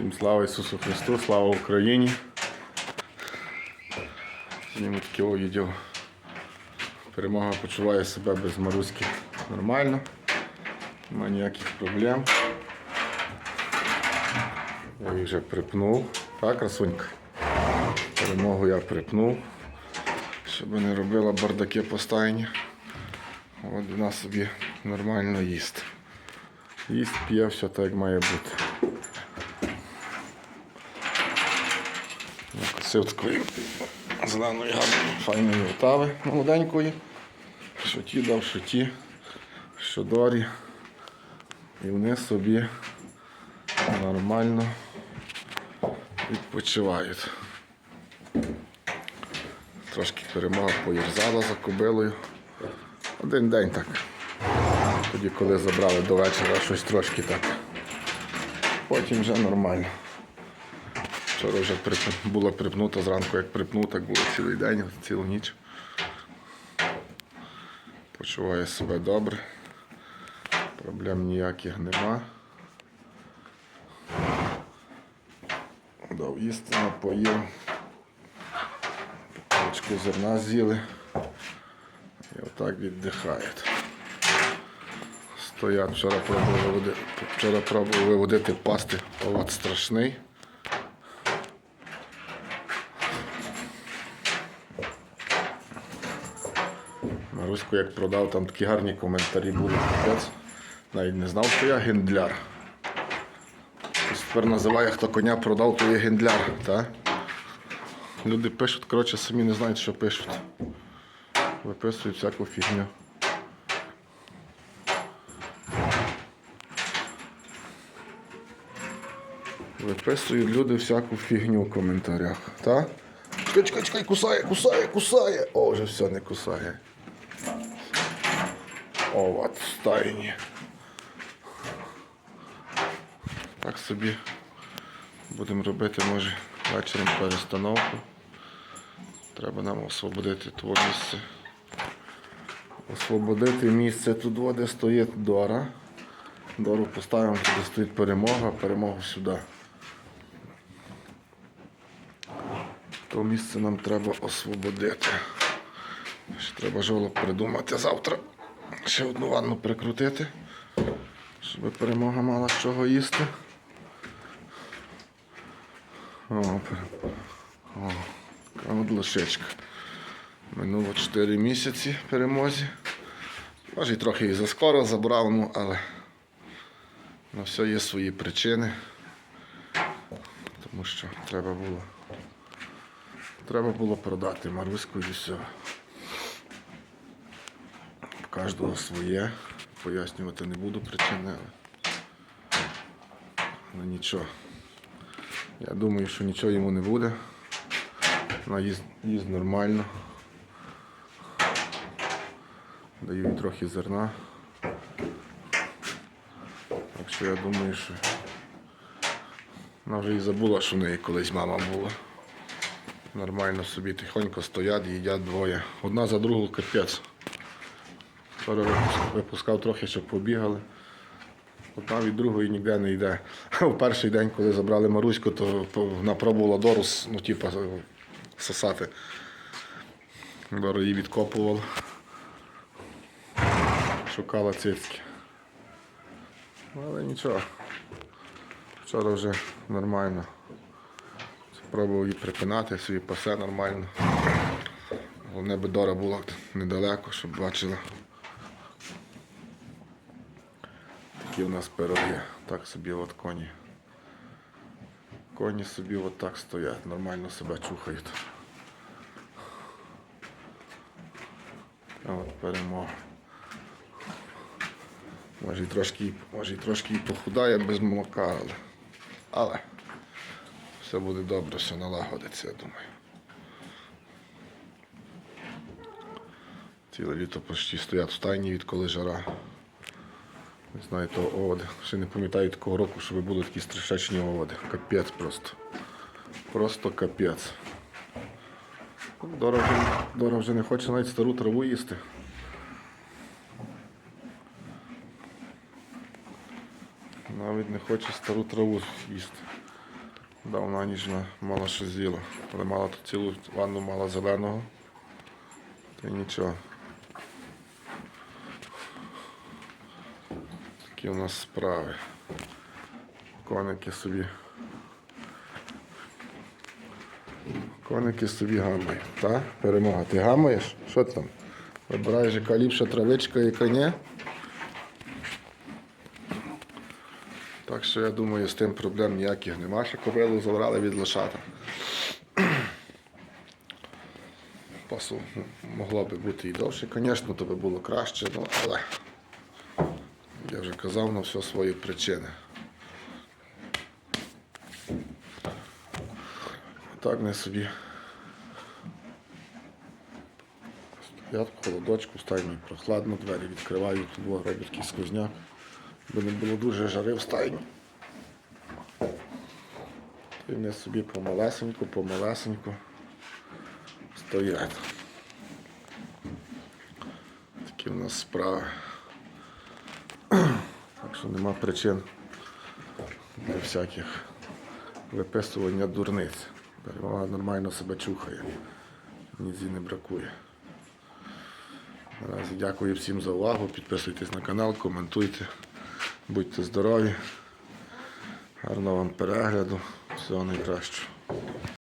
Всім слава Ісусу Христу, слава Україні. Сьогодні таке відео. Перемога почуває себе без Маруськи нормально. Немає ніяких проблем. Я її вже припнув. Так, красунька? Перемогу я припнув, щоб не робила бардаки по стайні. От вона собі нормально їсть. Їсть, п'є, все так як має бути. Накосив такої зеленої гарної файної отави молоденької. Що ті дав, що ті, що дорі. І вони собі нормально відпочивають. Трошки перемога поїрзала за кобилою. Один день так. Тоді, коли забрали до вечора, щось трошки так. Потім вже нормально. Вчора вже прип- була припнута зранку, як припнув, так було цілий день, цілу ніч. Почуває себе добре. Проблем ніяких нема. Дав їсти, напоїв. Пачку зерна з'їли. І отак віддихають. Стоять, вчора пробував виводити, вчора пробував виводити пасти, овод страшний. Маруську як продав, там такі гарні коментарі були. Навіть не знав, що я гендляр. Ось Тепер називає, хто коня продав, то є гендляр. Та? Люди пишуть, коротше, самі не знають, що пишуть. Виписують всяку фігню. Виписують люди всяку фігню в коментарях. Та? Чекай, чекай, чекай, кусає, кусає, кусає. О, вже все не кусає. О, от стайні. Так собі будемо робити, може, вечором перестановку. Треба нам освободити того місце. Освободити місце тут, де стоїть Дора. Дору поставимо, де стоїть перемога, перемогу сюди. То місце нам треба освободити. Ще треба жолоб придумати завтра. Ще одну ванну прикрутити, щоб перемога мала з чого їсти. О, О, така от лошечка. Минуло 4 місяці перемозі. Може і трохи і заскоро забрав, ну, але на все є свої причини. Тому що треба було. Треба було продати Маруську і все. Кожного своє. Пояснювати не буду причини, але нічого. Я думаю, що нічого йому не буде. Їсть, їсть нормально. Даю їй трохи зерна. Так що я думаю, що вона вже і забула, що в неї колись мама була. Нормально собі тихонько стоять, їдять двоє. Одна за другу капець. Вчора випускав трохи, щоб побігали. Одна від другої ніде не йде. В перший день, коли забрали Маруську, то вона пробувала Дору ну, типа, сосати. Дора її відкопувала. Шукала цицьки. Ну, Але нічого. Вчора вже нормально. Пробував її припинати, собі пасе нормально. Головне би Дора була недалеко, щоб бачила. Такі у нас пироги. Так собі от коні. Коні собі от так стоять, нормально себе чухають. А от перемога. Може і трошки, може і трошки похудає без молока, але, але все буде добре, все налагодиться, я думаю. Ціле літо почти стоять в стайні, відколи жара. Не знаю, то оводи. Ще не пам'ятаю такого року, щоб були такі страшечні оводи. Капець просто. Просто капець. Дора вже, Дора вже не хоче навіть стару траву їсти. Навіть не хоче стару траву їсти. Давно ніжно мало що з'їла. Але мала тут цілу ванну мала зеленого. Та й нічого. Такі у нас справи. Коники собі. Коники собі гамають. Та? Перемога. Ти гамаєш? Що там? Вибираєш, яка ліпша травичка, яка ні? Так що я думаю, з тим проблем ніяких нема, що кобилу забрали від лошата. Пасу могло би бути і довше, звісно, то би було краще, ну, але я вже казав на все свої причини. Так не собі. Стоять в холодочку, стайні прохладно, двері відкривають, тут роблять такий сквозняк, бо не було дуже жари в стайні. І вони собі помалесеньку, помалесеньку стоять. Такі в нас справи. Що нема причин для всяких виписування дурниць. Перемога нормально себе чухає. Нізі не бракує. Наразі дякую всім за увагу. Підписуйтесь на канал, коментуйте. Будьте здорові. Гарного вам перегляду. Всього найкращого.